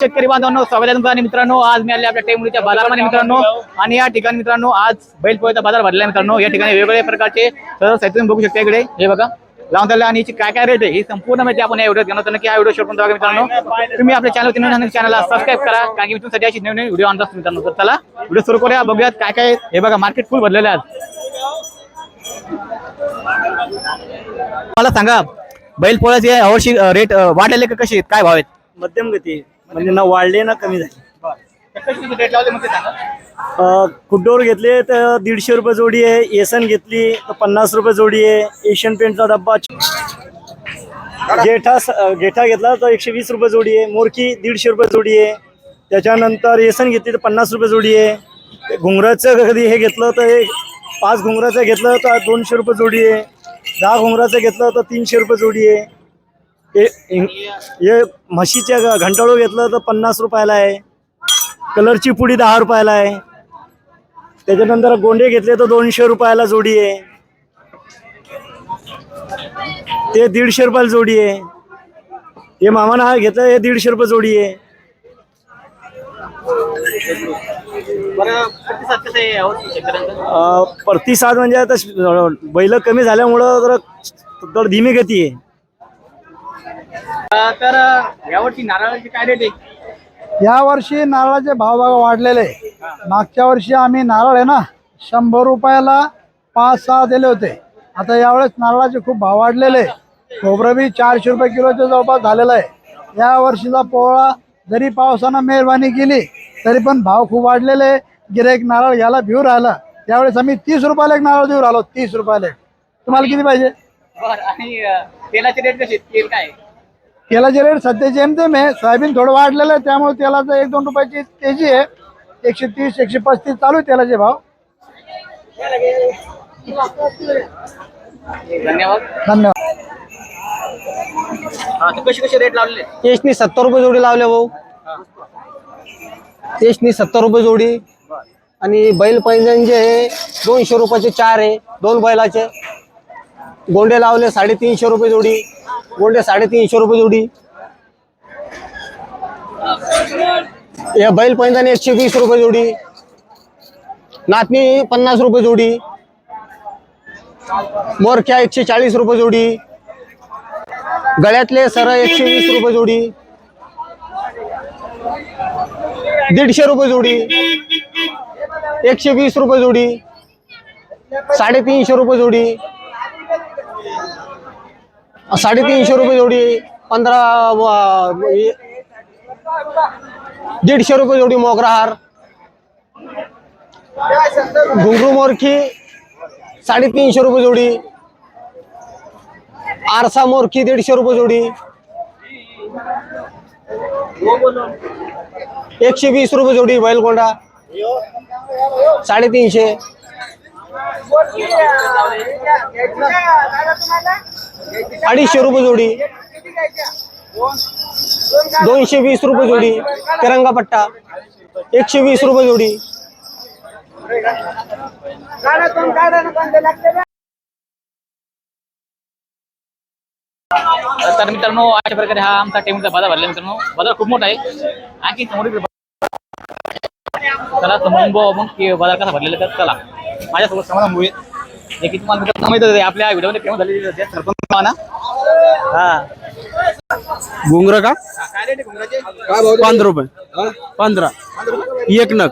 शेतकरी बांधवांनो स्वागत मित्रांनो आज मी आले आपल्या टेमुलीच्या बाजारामध्ये मित्रांनो. आणि या ठिकाणी मित्रांनो आज बैलपोळ्याचा बाजार भरलेला आहे मित्रांनो. या ठिकाणी वेगवेगळ्या प्रकारचे सर्व साहित्य तुम्ही बघू शकता इकडे. हे बघा. लावून त्याला आणि काय काय रेट आहे ही संपूर्ण माहिती आपण या व्हिडिओत घेणार तर नक्की हा व्हिडिओ शेवट बघा मित्रांनो. तुम्ही आपल्या चॅनल चॅनलला सबस्क्राईब करा. कारण की तुमच्यासाठी अशी नवीन व्हिडिओ आणत असतो मित्रांनो. तर चला व्हिडिओ सुरू करूया. बघूयात काय काय हे बघा मार्केट फुल भरलेलं आहे आज. मला सांगा बैलपोळ्याचे यावर्षी रेट वाढलेले का कसे आहेत? काय भाव आहेत? मध्यम गती म्हणजे ना वाढले ना कमी झाले. रेट लावले मग ते सांगा कुड्डोर घेतले तर दीडशे रुपये जोडी आहे एसन घेतली तर पन्नास रुपये जोडी आहे एशियन पेंटचा डब्बा. गेठा स- गेठा घेतला तर एकशे वीस रुपये जोडी आहे मोरकी दीडशे रुपये जोडी आहे. त्याच्यानंतर एसन घेतली तर पन्नास रुपये जोडी आहे. घुंगराचं कधी हे घेतलं तर एक पाच घुंगराचं घेतलं तर दोनशे रुपये जोडी आहे. दहा घुंगराचं घेतलं तर तीनशे रुपये जोडी आहे. हे हे म्हशीच्या घंटाळू घेतलं तर पन्नास रुपयाला आहे. कलरची पुडी दहा रुपयाला आहे. त्याच्यानंतर गोंडे घेतले तर दोनशे रुपयाला जोडी आहे. ते दीडशे रुपयाला जोडी आहे. हे मामानं हा घेतलं हे दीडशे रुपये जोडी आहे. प्रतिसाद म्हणजे आता बैल कमी झाल्यामुळं जरा थोडं धीमी गती आहे. तर यावर्षी नारळाचे काय रेट आहे या वर्षी नारळाचे भाव वाढलेले. मागच्या वर्षी आम्ही नारळ आहे ना शंभर रुपयाला पाच सहा दिले होते आता यावेळेस नारळाचे खूप भाव वाढलेले. खोबरं बी चारशे रुपये किलोच्या जवळपास झालेलं आहे या वर्षीचा पोळा जरी पावसानं मेहरबानी केली तरी पण भाव खूप वाढलेले आहे. गिराईक नारळ घ्यायला भिऊ राहिला त्यावेळेस आम्ही तीस रुपयाला एक नारळ देऊ राहिलो तीस रुपयाला तुम्हाला किती पाहिजे आणि तेलाचे रेट कसे? तेल काय? तेलाचे रेट सध्या जेमतेम आहे. सोयाबीन थोडं वाढलेलं आहे त्यामुळे तेलाचं एक दोन रुपयाची तेजी आहे. एकशे तीस एकशे पस्तीस चालू आहे तेलाचे भाव. धन्यवाद. धन्यवाद. हा, तर कसे कसे रेट तेशनी सत्तर रुपये जोडी लावल्या भाऊ. तेशनी सत्तर रुपये जोडी. आणि बैल पैंजण जे आहे दोनशे रुपयाचे चार आहे दोन बैलाचे. गोंडे लावले साडेतीनशे रुपये जोडी. गोंडे साडेतीनशे रुपये जोडी. या बैल पैंजण एकशे वीस रुपये जोडी. नातनी पन्नास रुपये जोडी. मोरख्या एकशे चाळीस रुपये जोडी. गळ्यातले सर एकशे वीस रुपये जोडी. दीडशे रुपये जोडी. एकशे वीस रुपये जोडी. साडेतीनशे रुपये जोडी. साडेतीनशे रुपये जोडी पंधरा दीडशे रुपये जोडी मोगरा हार. घुंगरू मोरखी साडेतीनशे रुपये जोडी. आरसा मोरखी दीडशे रुपये जोडी. एकशे वीस रुपये जोडी बैलगोंडा. साडेतीनशे. अडीचशे रुपये जोडी. दोनशे वीस रुपये जोडी. तिरंगा पट्टा. एकशे वीस रुपये जोडी. तर मित्रांनो अशा प्रकारे हा आमचा टेमचा बाजार भरला मित्रांनो. बाजार खूप मोठा आहे. आणखी समोर चला समोरून बघू आपण बाजार कसा भरलेला तर चला माझ्यासोबत समाधान होईल. जे की तुम्हाला माहितच आहे. आपल्या व्हिडिओमध्ये फेमस झालेली सरपंच घुंगर का? पंधरा रुपये. पंधरा. एक नग.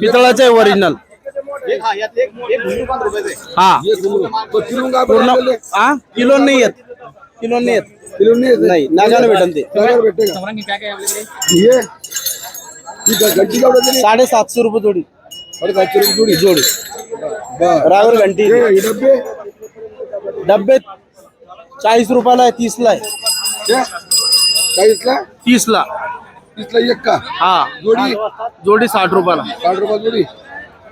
पितळाचं आहे ओरिजिनल हा. हा पूर्ण हा? किलो नाही येत. किलो नाही येत. किलो नाही नागाला भेटन ते. काय काय आपल्याकडे साडेसातशे रुपये जोडी. जोडी. जोडी. रावर घंटी. डब्बे चाळीस रुपयाला आहे तीसला आहे. चाळीसला? तीसला. तीसला एक का? हा. जोडी? जोडी साठ रुपयाला. साठ रुपये जोडी?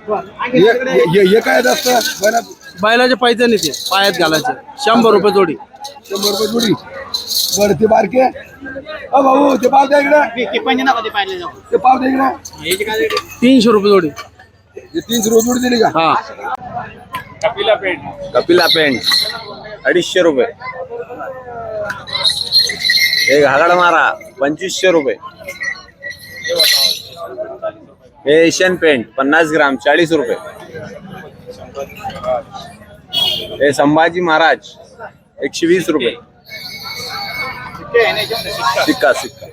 हे- हे हे काय असतं महिन्यात बैलाचे पैसे नाही ते पायात घालायचे. शंभर रुपये जोडी. शंभर रुपये जोडी. बरं ते बारके. अ भाऊ ते पाव द्या इकडे. ते- पाव द्या इकडे? तीनशे रुपये जोडी. हे तीनशे रुपये जोडी दिली का? हा. कपिला पेंट. अडीचशे रुपये. हे घागड मारा पंचवीसशे रुपये. हे एशियन पेंट पन्नास ग्राम चाळीस रुपये. हे संभाजी महाराज एकशे वीस रुपये. सिक्का सिक्का.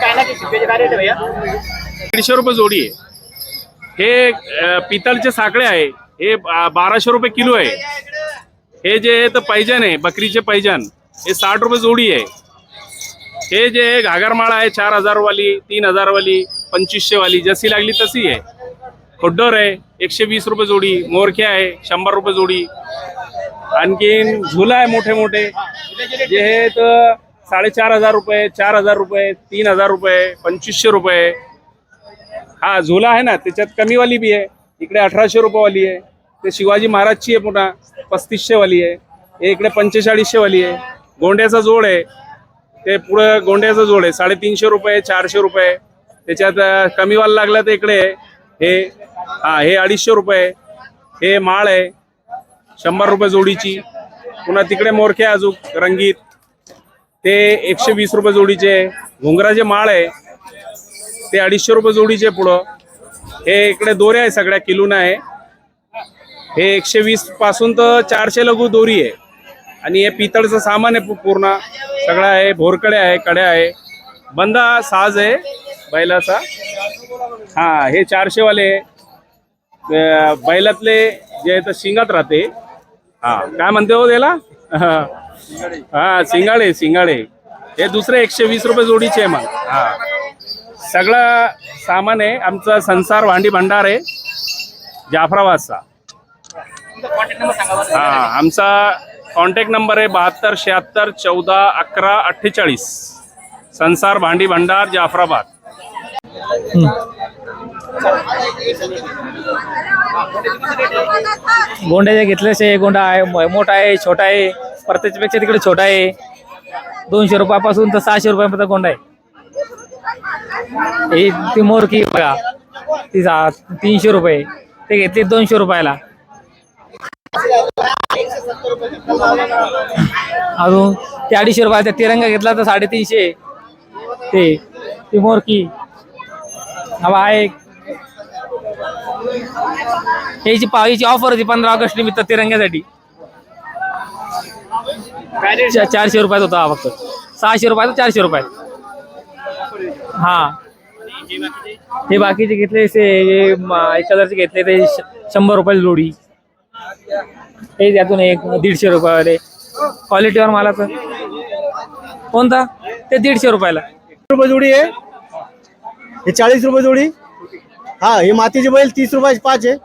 काय काय रेट भैया दीडशे रुपये जोडी आहे. हे पितळचे साखळे आहे. हे बाराशे रुपये किलो आहे. हे जे आहे तर पैजन आहे बकरीचे पैजन हे साठ रुपये जोडी आहे. हे जे आहे घागरमाळा आहे चार हजार वाली तीन हजार वाली पंचवीसशे वाली जशी लागली तशी आहे. खोड्डोर आहे एकशे वीस रुपये जोडी. मोरखे आहे शंभर रुपये जोडी. आणखीन झुला आहे मोठे मोठे जे हे तर साडेचार हजार रुपये चार हजार रुपये तीन हजार रुपये पंचवीसशे रुपये. हा झुला आहे ना त्याच्यात कमीवाली बी आहे. इकडे अठराशे रुपयेवाली आहे. ते शिवाजी महाराजची आहे पुन्हा पस्तीसशेवाली आहे. हे इकडे पंचेचाळीसशेवाली आहे. गोंड्याचा जोड आहे. ते पुढं गोंड्याचा जोड आहे. साडेतीनशे रुपये चारशे रुपये. त्याच्यात कमीवाला लागला तर इकडे आहे. हे हा हे अडीचशे रुपये. हे माळ आहे. शंभर रुपये जोडीची. पुन्हा तिकडे मोरखे अजूक अजून रंगीत. ते एकशे वीस रुपये जोडीचे. आहे. घुंगराचे माळ आहे. ते अडीचशे रुपये जोडीचे पुढं. हे इकडे दोऱ्या आहे सगळ्या किलून आहे. हे एकशे वीसपासून तर चारशे लघु दोरी आहे. आणि हे पितळचं सामान आहे पूर्ण. सगळं आहे भोरकडे आहे कड्या आहे. बंदा साज आहे बैलाचा. हा हे चारशे वाले अं, बैलातले जे आहे तर शिंगात राहते. हा. काय म्हणते हो त्याला? हा सिंगाडे सिंगाडे. हे दुसरे एकशे वीस रुपये जोडीचे आहे मग हा. सगळं सामान आहे. आमचा संसार भांडी भंडार आहे. जाफराबादचा. हा आमचा कॉन्टॅक्ट नंबर आहे बहात्तर शहात्तर चौदा अकरा अठ्ठेचाळीस. संसार भांडी भंडार जाफराबाद. गोंड्याच्या घेतलेच आहे गोंडा आहे मोठा आहे छोटा आहे प्रत्येकपेक्षा तिकडे छोटा आहे. दोनशे रुपयापासून तर सहाशे रुपयापर्यंत गोंडा आहे. ही ती मोरकी बघा. ती जा- तीनशे रुपये. ते घेतले दोनशे रुपयाला. अजून ते अडीचशे रुपयाचा तिरंगा घेतला तर साडेतीनशे. ते ती मोरकी. हवा आहे. याची पा ऑफर होती पंधरा ऑगस्ट निमित्त तिरंग्यासाठी. चारशे रुपयात होता हा फक्त. सहाशे रुपयाचा चारशे रुपयात. हा. हे बाकीचे घेतले से हे म- एक हजारचे घेतले ते शंभर रुपयाची जोडी. हे त्यातून एक दीडशे रुपयावाले. क्वालिटीवर मालाचं. कोणता? ते दीडशे रुपयाला. रुपये जोडी आहे. हे चाळीस रुपये जोडी. हा हे मातीचे बैल तीस रुपयाचे पाच आहे.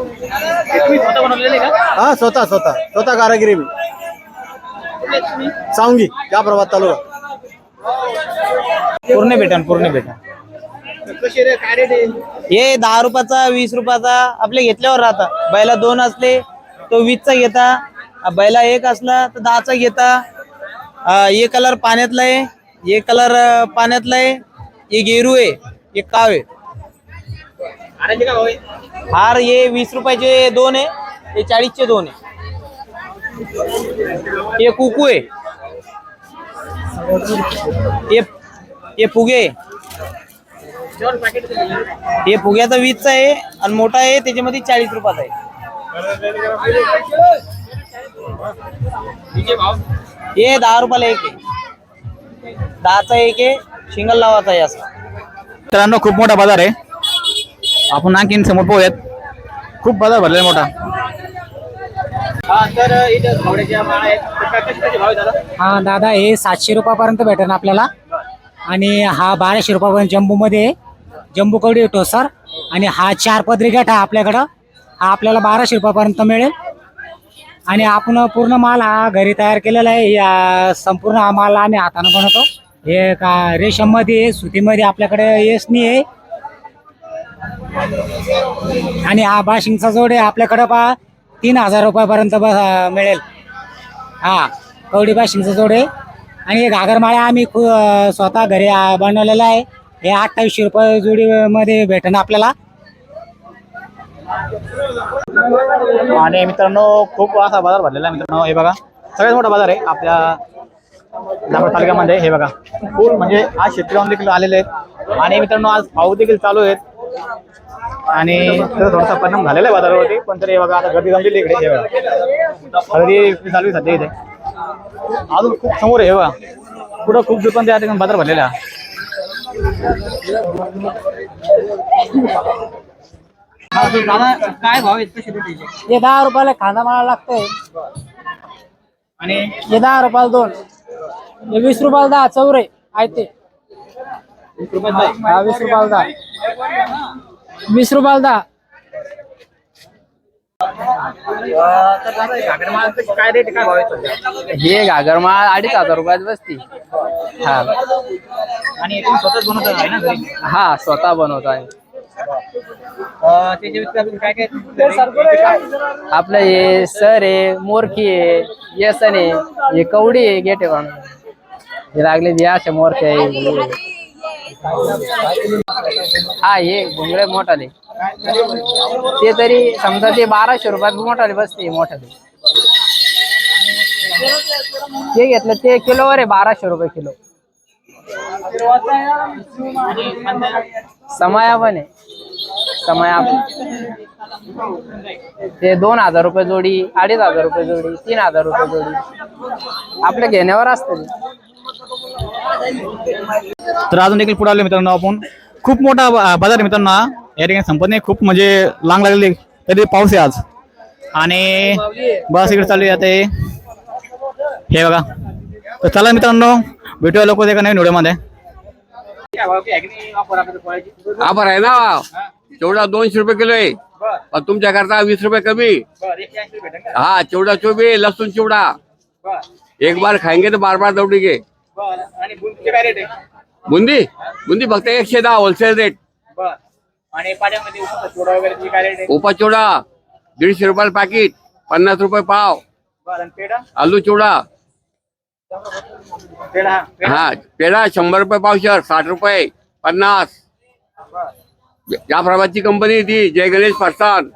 तुम्ही स्वतः बनवलेले का? हा स्वतः स्वतः. स्वतः कारागिरी मी सांगी त्या प्रभात तालुका पूर्ण भेटन पूर्ण भेटन. कसे रे काय रेट आहे? हे दहा रुपयाचा वीस रुपयाचा आपले घेतल्यावर राहता. बैला दोन असले तो वीसचा घेता. बैला एक असला तर दहाचा घेता. हे कलर पाण्यातला आहे हे कलर अ, पाण्यातला आहे हे गेरू आहे हे काव आहे. आराचे का भाऊ आहे? हार हे वीस रुपयाचे दोन आहे हे चाळीसचे दोन आहे. हे कुकू आहे हे फुगे हे। फुग्याचा वीसचा आहे आणि मोठा आहे त्याच्यामध्ये चाळीस रुपयाचा आहे. ये हे दहा रुपयाला एक आहे. दहाचा एक आहे शिंगल लावाचा आहे असा. मित्रांनो खूप मोठा बाजार आहे. आपण आणखीन समोर पोहूयात. खूप बाजार भरलेला मोठा. तर इथे माळा आहेत. तर काय कसे कसे भाव आहे दादा हा दादा हे सातशे रुपयापर्यंत भेटेल आपल्याला. आणि हा बाराशे रुपयापर्यंत जम्बूमध्ये आहे. जम्बू कवडी टोसर आणि हा चार पदरी गट हा आपल्याकडं. हा आपल्याला बाराशे रुपयापर्यंत मिळेल. आणि आपण पूर्ण माल हा घरी तयार केलेला आहे. या संपूर्ण हा माल आम्ही हाताने बनवतो. हे का रेशममध्ये आहे सुतीमध्ये आपल्याकडे येसनी आहे. आणि हा बाशिंगचा जोड आहे. आपल्याकडं पहा तीन हजार रुपयापर्यंत ब- मिळेल. हा कवडी बाशिंगचा जोड आहे. आणि हे घागरमाळ्या आम्ही अं, स्वतः घरी अं, आहे. हे अठ्ठावीसशे रुपये जोडीमध्ये भेटेन आपल्याला. आणि मित्रांनो खूप असा बाजार भरलेला आहे मित्रांनो. हे बघा सगळ्यात मोठा बाजार आहे आपल्या जांभूळ तालुक्यामध्ये. हे बघा फुल म्हणजे आज शेतकऱ्यांना देखील आलेले आहेत. आणि मित्रांनो आज पाऊस देखील चालू आहेत. आणि त्याचा थोडासा परिणाम झालेला आहे बाजारावरती पण तरी हे बघा आता गर्दी जमलेली इकडे गर्दी चालू सध्या इथे. अजून खूप समोर आहे बघा. पुढं खूप दुकान त्या ठिकाणी बाजार भरलेला काय भाव हे दहा रुपयाला कांदा माळा लागतोय. आणि? हे दहा रुपयाला दोन. हे वीस रुपयाला दहा चौरे आहे ते. हा वीस रुपयाला दहा. वीस रुपयाला दहा. काय रेट काय भाव आहे सध्या हे घागरमाळ अडीच हजार रुपयात बसती. हा. आणि तुम्ही स्वतःच बनवत आहे ना घरी? हा स्वतः बनवत आहे. अं, त्याच्या व्यतिरिक्त अजून काय काय आपलं हे सर आहे मोरखी आहे येसन आहे हे कवडी आहे गेटे हे लागले हे अशा मोरखे. आहे हा हे घुंगळे मोठाले. ते तरी समजा ते बाराशे रुपयात मोठाले बसते मोठाले. ते घेतलं ते किलोवर आहे बाराशे रुपये किलो. समया पण आहे. समया ते दोन हजार रुपये जोडी अडीच हजार रुपये जोडी तीन हजार रुपये जोडी. आपल्या घेण्यावर असतं तर अजून देखील पुढे आले मित्रांनो आपण. खूप मोठा बाजार आहे मित्रांनो. हा. या ठिकाणी संपत नाही. खूप म्हणजे लांग लागलेली तरी पाऊस आहे आज. आणि बस इकडे चालू आहे आता हे. हे बघा. तर चला मित्रांनो भेटूया लोक एका नवीन व्हिडिओमध्ये. आभार आहे ना. चिवडा दोनशे रुपये किलो आहे. पण तुमच्याकरता वीस रुपये कमी. हा चिवडा चोबी लसूण चिवडा. एक बार खाएंगे तो बार बार दौड़ेंगे. बुंदी? बुंदी फक्त एकशे दहा होलसेल रेट आणि पाण्यामध्ये थोडा वगैरे काय रेट उपा चिवडा दीडशे रुपयाला पाकिट पन्नास रुपये पाव. पेढा? आलू चिवडा पेढा हा पेढा शंभर रुपये पावशर साठ रुपये पन्नास. जाफराबादची कंपनी ती जय गणेश फरसान.